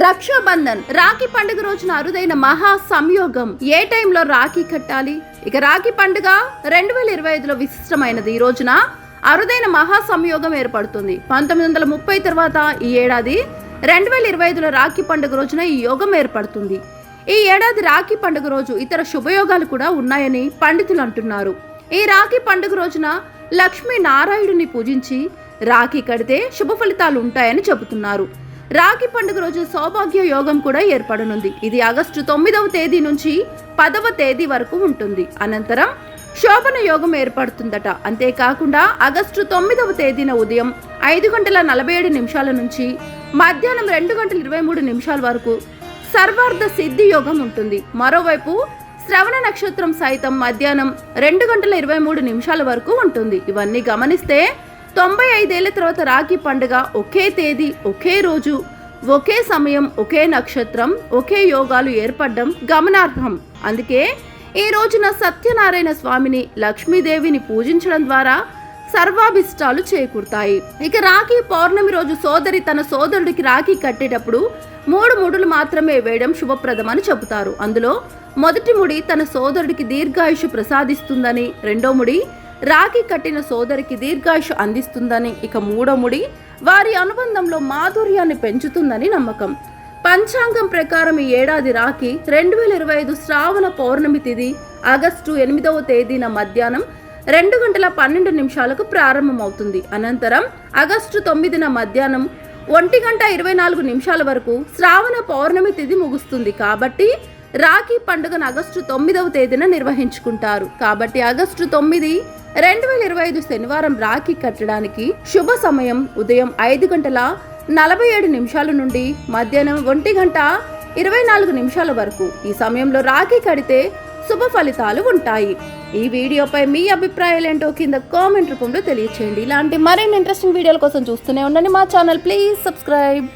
రక్షాబంధన్ రాఖీ పండుగ రోజున అరుదైన మహా సంయోగం. ఏ టైంలో రాఖీ కట్టాలి? ఇక రాఖీ పండుగ రెండు వేల ఇరవై ఐదులో విశిష్టమైనది. ఈ రోజున అరుదైన మహా సంయోగం ఏర్పడుతుంది. పంతొమ్మిది వందల ముప్పై తర్వాత ఈ ఏడాది రెండు వేల ఇరవై ఐదులో రాఖీ పండుగ రోజున ఈ యోగం ఏర్పడుతుంది. ఈ ఏడాది రాఖీ పండుగ రోజు ఇతర శుభయోగాలు కూడా ఉన్నాయని పండితులు అంటున్నారు. ఈ రాఖీ పండుగ రోజున లక్ష్మీ నారాయణుని పూజించి రాఖీ కడితే శుభ ఫలితాలు ఉంటాయని చెబుతున్నారు. రాఖీ పండుగ రోజు సౌభాగ్య యోగం కూడా ఏర్పడనుంది. ఇది ఆగస్టు తొమ్మిదవ తేదీ నుంచి పదవ తేదీ వరకు ఉంటుంది. అనంతరం శోభన యోగం ఏర్పడుతుందట. అంతేకాకుండా ఆగస్టు తొమ్మిదవ తేదీన ఉదయం ఐదు గంటల నలభై ఏడు నిమిషాల నుంచి మధ్యాహ్నం రెండు గంటల ఇరవై మూడు నిమిషాల వరకు సర్వార్థ సిద్ధి యోగం ఉంటుంది. మరోవైపు శ్రవణ నక్షత్రం సైతం మధ్యాహ్నం రెండు గంటల ఇరవై మూడు నిమిషాల వరకు ఉంటుంది. ఇవన్నీ గమనిస్తే తొంభై ఐదేళ్ళ తర్వాత రాఖీ పండుగ ఒకే తేదీ ఒకే రోజు ఒకే సమయం ఒకే నక్షత్రం ఒకే యోగాలు ఏర్పడడం గమనార్హం. అందుకే ఈ రోజున సత్యనారాయణ స్వామిని లక్ష్మీదేవిని పూజించడం ద్వారా సర్వాభిష్టాలు చేకూరుతాయి. ఇక రాఖీ పౌర్ణమి రోజు సోదరి తన సోదరుడికి రాఖీ కట్టేటప్పుడు మూడు ముడులు మాత్రమే వేయడం శుభప్రదమని చెబుతారు. అందులో మొదటి ముడి తన సోదరుడికి దీర్ఘాయుషు ప్రసాదిస్తుందని రెండో ముడి రాఖీ కట్టిన సోదరికి దీర్ఘాయుషు అందిస్తుందని ఇక మూడో ముడి వారి అనుబంధంలో మాధుర్యాన్ని పెంచుతుందని నమ్మకం. పంచాంగం ప్రకారం ఈ ఏడాది రాఖీ రెండు వేల ఇరవై ఐదు శ్రావణ పౌర్ణమి తిది ఆగస్టు ఎనిమిదవ తేదీన మధ్యాహ్నం రెండు గంటల పన్నెండు నిమిషాలకు ప్రారంభమవుతుంది. అనంతరం ఆగస్టు తొమ్మిదిన మధ్యాహ్నం ఒంటి గంట ఇరవై నాలుగు నిమిషాల వరకు శ్రావణ పౌర్ణమి తిది ముగుస్తుంది. కాబట్టి రాఖీ పండుగను ఆగస్టు తొమ్మిదవ తేదీన నిర్వహించుకుంటారు. కాబట్టి ఆగస్టు తొమ్మిది రెండు వేల ఇరవై ఐదు శనివారం రాఖీ కట్టడానికి శుభ సమయం ఉదయం ఐదు గంటల నలభై ఏడు నిమిషాల నుండి మధ్యాహ్నం ఒంటి గంట ఇరవై నాలుగు నిమిషాల వరకు. ఈ సమయంలో రాఖీ కడితే శుభ ఫలితాలు ఉంటాయి. ఈ వీడియోపై మీ అభిప్రాయాలు ఏంటో కింద కామెంట్ రూపంలో తెలియచేయండి. ఇలాంటి మరిన్ని ఇంట్రెస్టింగ్ వీడియోల కోసం చూస్తూనే ఉండండి మా ఛానల్. Please subscribe.